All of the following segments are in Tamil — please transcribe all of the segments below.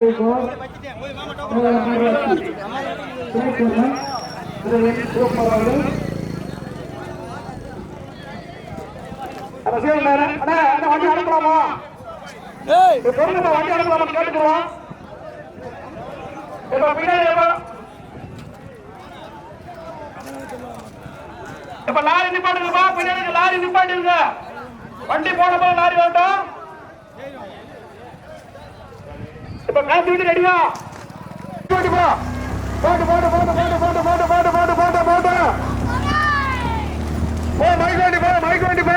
வண்டி அனுப்பலாமா வண்டி அனுப்பலாமா கேட்டுக்கிறோம் இப்ப லாரி நிப்பாட்டுங்கப்பா பின்னாடி லாரி நிப்பாட்டுங்க வண்டி போன போது லாரி வேண்டாம் இப்ப காசு விட்டு ரெடியா போட்டு போ. போட்டு போட்டு போட்டு போட்டு போட்டு போட்டு போட்டு போட்டு போட்டு போட்டு. போ மைக் வேண்டி போ மைக் வண்டி போ.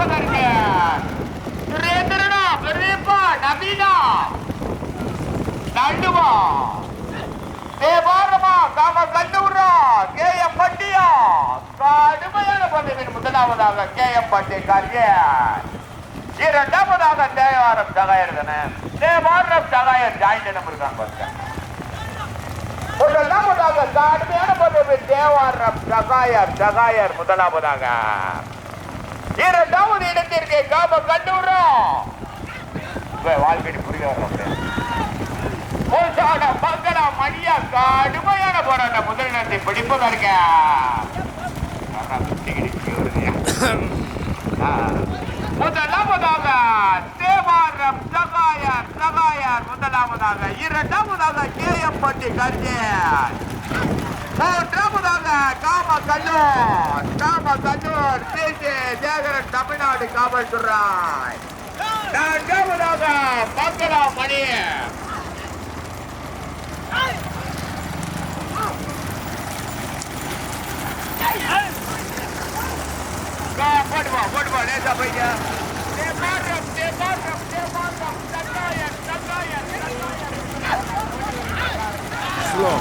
இடத்தை பிடிப்பதற்கு சுரேந்திரனா பெரியப்பா நவீனா. நடுவா தேவாரமா காம கல்லூரா கே எம் பட்டியா. கடுமையான பந்தயத்தின் முதலாவதாக கே எம் பட்டி காரியர் இரண்டாவதாக தேவாரம் சகாயர் தானே தேவாரம் சகாயர் ஜாயிண்ட் நம்பர் இருக்காங்க பாருங்க முதலாவதாக கடுமையான பந்தயத்தில் தேவாரம் சகாயர் சகாயர் முதலாவதாக. இரண்டாவது இடத்திற்கு காம கண்டுறோம் வாழ்க்கைக்கு புரிய போசான மங்களா மணியா கடுமையான போராட்டம் முதலிடத்தை பிடிப்பதா இருக்க முதலாவதாக தேவாரம் சகாயர் சகாயர் முதலாவதாக இரண்டாவதாக கே எம் பட்டி கர்ஜன் கல்லூர் காம கல்லூர் சிசி தமிழ்நாடு காவல்துறை. நான்காவதாக மங்களா மணி போட்டுப்பா போட்டுப்பா லேசா போய்க்க தேவாரம் தேவாரம் தேவாரம் சகாயர் சகாயர் ஸ்லோ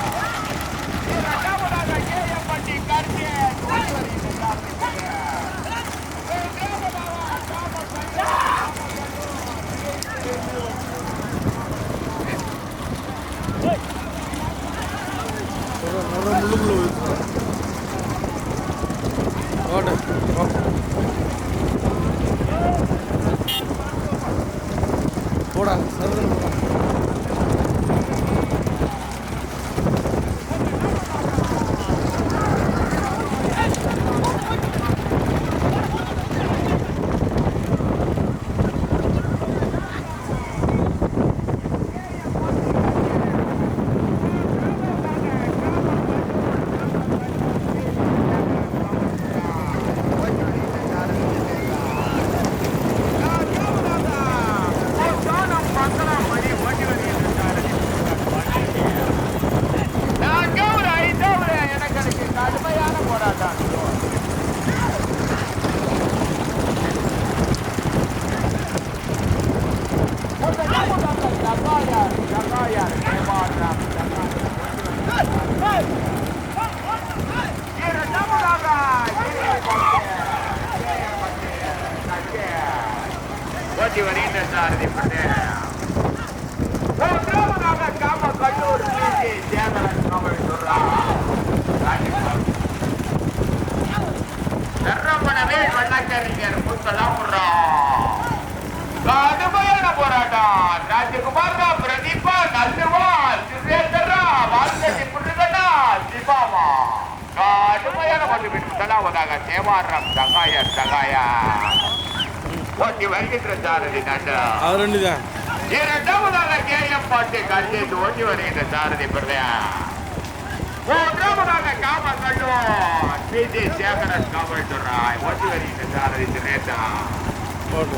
இரண்டாவதாக கேஎம்பட்டி கர்ஜன் நிறைய முள்ளுக்குள்ள ஓடு போடா சரதன் போடா நான்காவது ஐந்தாவது எனக்கு அதுக்கு கடுமையான போராட்டம் ஓட்டி வருகின்ற சாரதி மூன்றாவதாக காம கல்லூர் பிசி சேதனன் அவள் சொல்றான் வண்ணக்கறிஞர் முத்தலாம் கடுமையான போராட்டம். ராஜகுமார் தான் பிரதீபா நல்லுவால் சுரேந்தரா வால்கட்டி புட்டுகட்டா சிவாமா. கடுமையான பட்டு முதலாவதாக தேவாரம் சகாயர் சகாயா ஓட்டி வருகின்ற சாரதி நண்டா இரண்டாவதாக கேஎம் பாட்டு கல்வியத்து ஓட்டி வருகின்ற சாரதி பிரதயா. மூன்றாவதாக காமக்கல்லூர் பிஜி சேகரன் காவல்துறை. ஓட்டி வருகின்ற சாரதி தினேசா போடு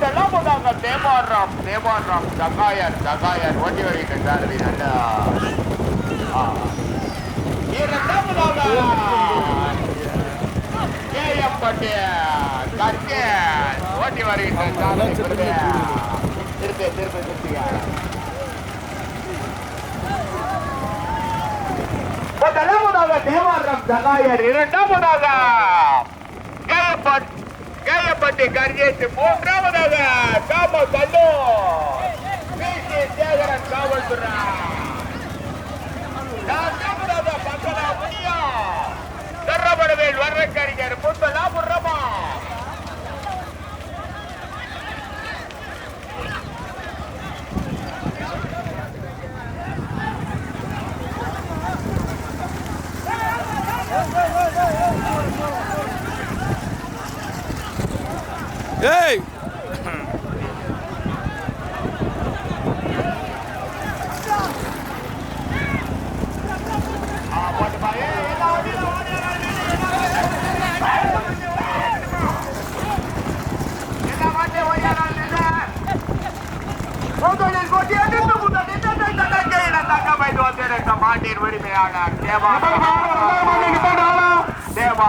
ஆகிட்டாங்க முதலாவதாக தேவாரம் தேவாரம் சகாயர் சகாயர் ஓட்டி வருகின்ற சாரதி நல்ல. ஓட்டி வருகின்ற சாரதி. திருப்பி திருப்பி திருப்பியா முதலாவதாக தேவாரம் சகாயர் இரண்டாவதாக கேயப்பட் கேயப்பட்டி கர்ஜேஷ் மூன்றாவதாக காம கல்லு பிசி சேகரன் காவல்துறை. நான்காவதாக பக்கலா முனியா. தர்றபடவேல் வர்றக்கறிஞர் முத்தலா முர்ரமா ஏய் போட்டு பாரு எல்லா வண்டியிலும் ஓடி எல்லா வண்டியும் ஓடியாராங்க முதலில் கொட்டியடித்து முதலில் தன்னை கையில தக்க வைத்து வந்திருக்க மாட்டின் உரிமையாளர் தேவா தேவா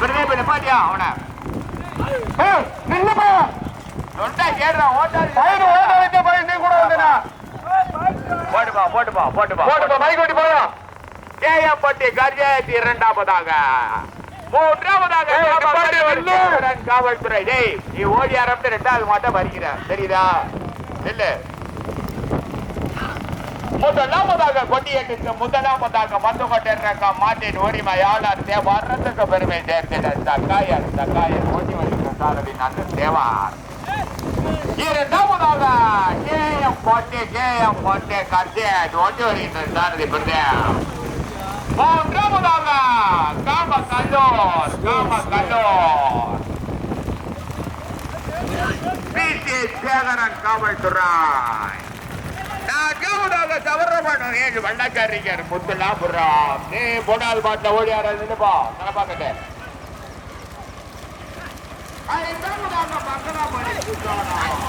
பிரதீப் நிப்பாட்டியா அவனை நின்னுப்பா சொண்டா கேடுறான் ஓட்டாடி ஓட்ட வைக்க போய் நீ கூட வந்தனா போட்டுப்பா போட்டுப்பா போட்டுப்பா போட்டுப்பா மைக் ஓட்டி போயா கேஎம்பட்டி கர்ஜயத்தி இரண்டாவதாக. மூன்றாவதாக காவல்துறை. டேய் நீ ஓடி ஆரம்பித்து ரெண்டாவது மாட்டம் வருகிற தெரியுதா? இல்ல முதலாவதாக கொடியேற்றுக்கு முதலாவதாக வந்து கொண்டிருக்க மாட்டின் உரிமையாளர் தேவாரத்துக்கு பெருமை சேர்த்திட தக்காயர் தக்காயர் ஓட்டி வருகிற சாரதி நல்ல தேவார். இரண்டாவதாக கேஎம் பொட்டி கேஎம் பொட்டி கர்ஜன் ஓட்டி வருகின்ற சாரதி பிரதேவ். மூன்றாவதாக காம கல்லூர் காம கல்லூர் பிடி சேகரன் காவல்துறை நான்காவதாக சவரமணம் ஏழு வண்ணக்காரிகர் முத்துலாபுரம் நீ போனால் பாட்டில் ஓடி ஆறாதுப்பா தலைப்பாக்கட்டு ஐந்தாவதாக பக்கராமணி சுற்றானம்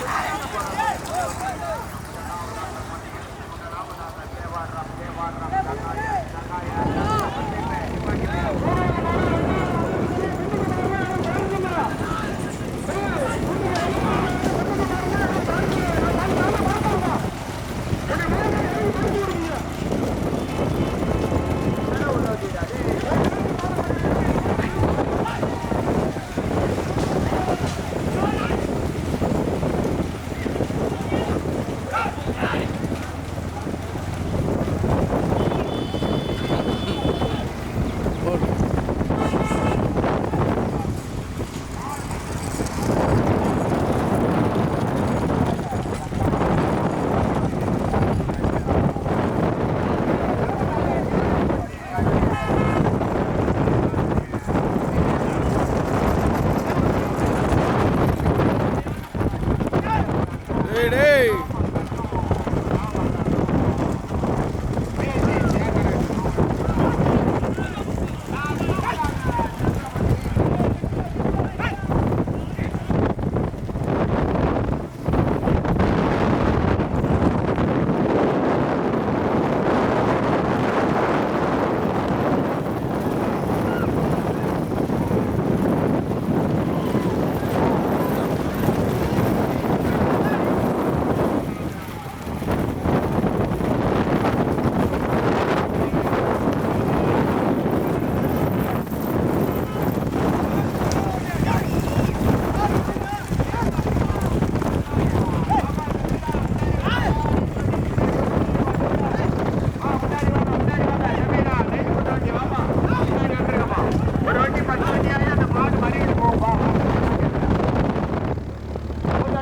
டேய் டேய்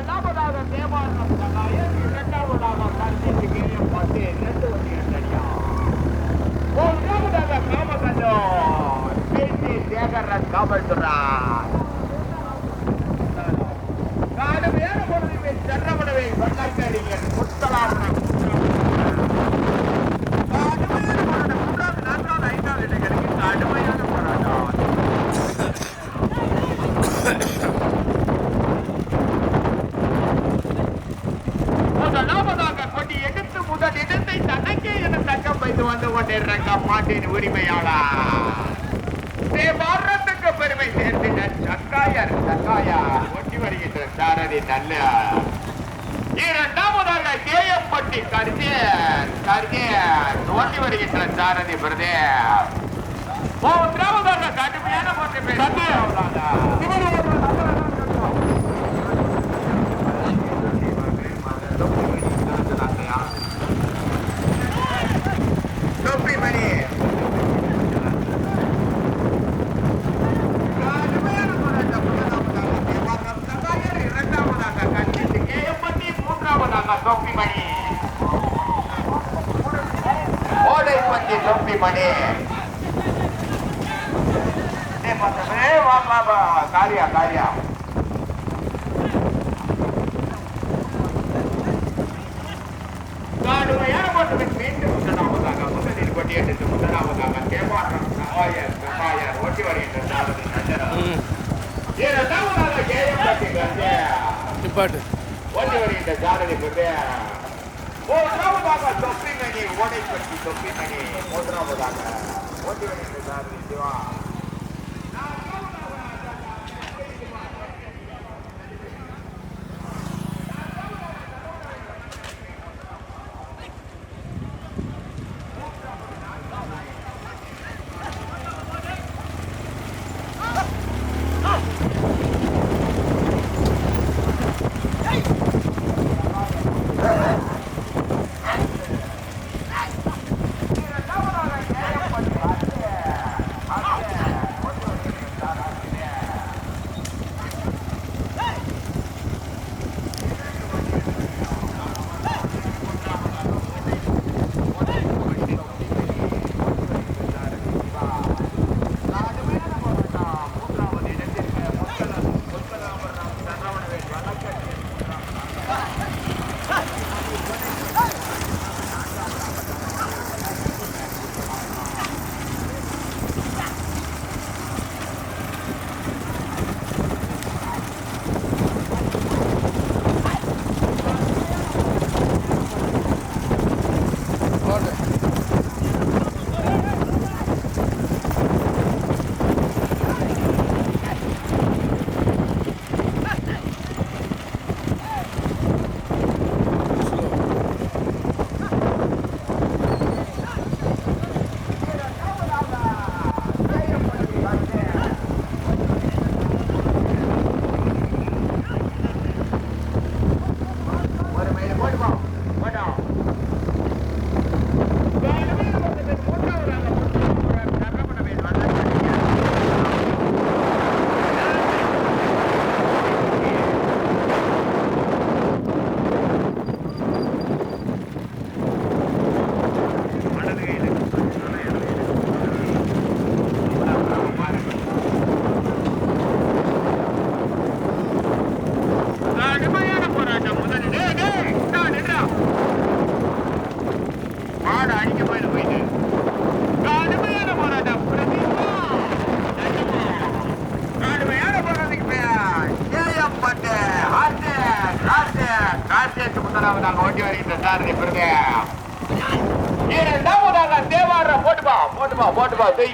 காவல்துறை காடுமையான பொழுதுமே சென்றவனவை வண்ணக்கறிஞர் முத்தலாபுரம் காடுமையான போராட்டம் மூன்றாவது நான்காவது ஐந்தாவது இடங்களுக்கு கடுமையான போராட்டம். முதலாவதாக முதல் இடத்தை தனக்கே என தக்கம் வைத்து வந்து கொண்டிருக்க மாட்டேன் உரிமையாளர் தேவாரத்துக்கு பெருமை சேர்த்தினர் தக்காயா. ஒட்டி வருகின்ற சாரதி நல்ல இரண்டாவதாக கேயப்பட்டி கர்ஜியர் கர்ஜியர் ஓட்டி வருகின்ற சாரதி பிரதே. மூன்றாவதாக கடுமையான போட்டி தொப்பி மணி கடுமையான போராட்டம் முதலாவதாக தேவாரம் சகாயர் இரண்டாவதாக கட்சி கேயப்பட்டி மூன்றாவதாக தொப்பி மணி ஓடைப்பட்டி தொப்பி மணி ஏய், பசங்களே, வா, வா, வா. காரியா. காரியா கடுமையான போட்டு மீண்டும் முதலாவதாக முதலில் கொட்டியெடுத்து முதலாவதாக கேபாரம் சகாயர் சகாயர் ஓட்டி வருகின்ற இரண்டாவதாக நிப்பாட்டு. ஓட்டி வருகின்ற சாரதி கண்டே மூன்றாவதாக தொப்பிமணி ஓடைப்பட்டி தொப்பிமணி மூன்றாவதாக ஓட்டி வருகின்ற சாரதி சிவா.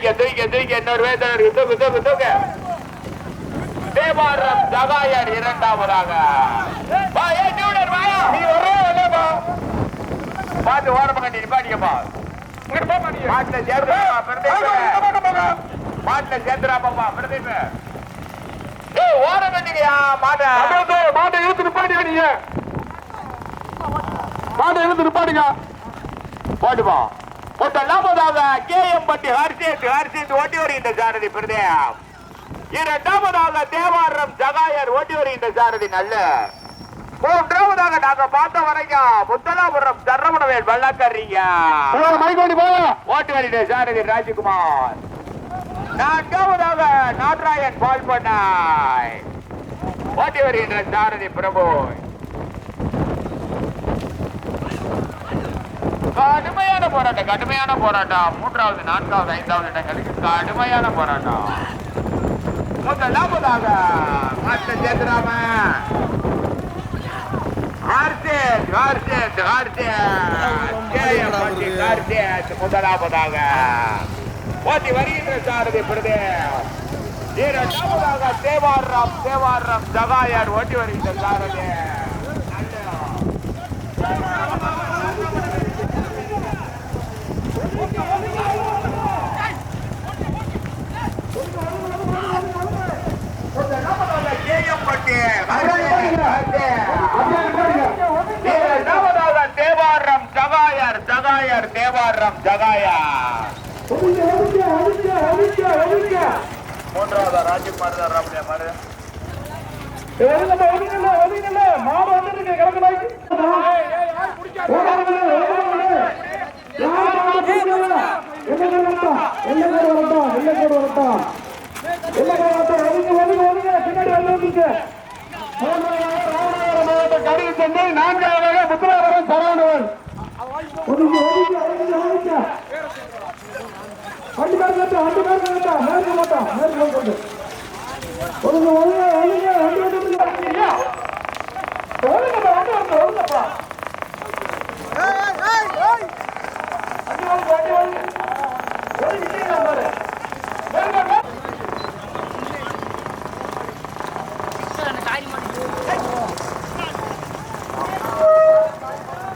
தூக்க தூக்க தூக்க இன்னொரு வேதனை தூக்கு தூக்கு தூக்கு. தேவாரம் ஜகாயர் இரண்டாவதாக. பார்த்து ஓரமாக நீ நிப்பாட்டிக்கப்பா மாட்டுல சேர்ந்துடாப்பா பிரதீப். மாட்டுல சேர்ந்துடாப்பா பிரதீப். ஏய் ஓரம் கட்டிக்கயா மாட்ட. மாட்டை இழுத்து நிப்பாடியா நீங்க மாட்டை இழுத்து நிப்பாடுங்க போட்டுப்பா முதலாவதாக கே எம் பட்டி ஹர்ஷேத் ஹர்ஷேத் ஓட்டி வருகின்ற சாரதி பிரதேவ் இரண்டாவதாக தேவாரம் ஜகாயர் ஓட்டி வருகின்ற சாரதி நல்ல. மூன்றாவதாக நாங்க பார்த்த வரைக்கும் முத்தலாபுரம் சரவணவேல் வல்லக்கறீங்க ஓட்டி வருகின்ற சாரதி ராஜ்குமார். நான்காவதாக நாட்ராயன் பால் பண்ணாய் ஓட்டி வருகின்ற சாரதி பிரபு. கடுமையான போராட்டம் கடுமையான போராட்டம். மூன்றாவது நான்காவது ஐந்தாவது இடங்களுக்கு கடுமையான போராட்டம். முதலாவதாக மாஸ்டர் சேதுராம ஹார்சேட் ஹார்சேட் ஹார்சேட் ஹார்சேட் முதலாவதாக ஓட்டி வருகின்ற சாரதி பிரதே இரண்டாவதாக தேவாரம் தேவாரம் ஜகாயார் ஓட்டி வருகின்ற சாரதி. நல்ல இரண்டாவதாக தேவாரம் ஜகாயர் ஜகாயர் தேவாரம் ஜகாயர் மூன்றாவது ராஜ்குமார் தான் ராமலியா மாறு மாடு வந்துருக்கு கிடக்கு சென்னை. நான்காவதாக புத்தராவரம் சரவணவன் ஒதுங்க ஒதுங்க ஒதுங்க ஒதுங்க வண்டி கார் கேட்டா வண்டி கார் கேட்டா மேற்கு மாட்டா மேற்கு மாட்டா ஒதுங்க ஒதுங்க ஒதுங்க வண்டி வந்து ஒதுங்க ஒதுங்கப்பா வண்டி வந்து ஒதுங்கப்பா ஏய் ஏய். ஏய் வண்டி வந்து வண்டி வந்து ஒதுங்க பாரு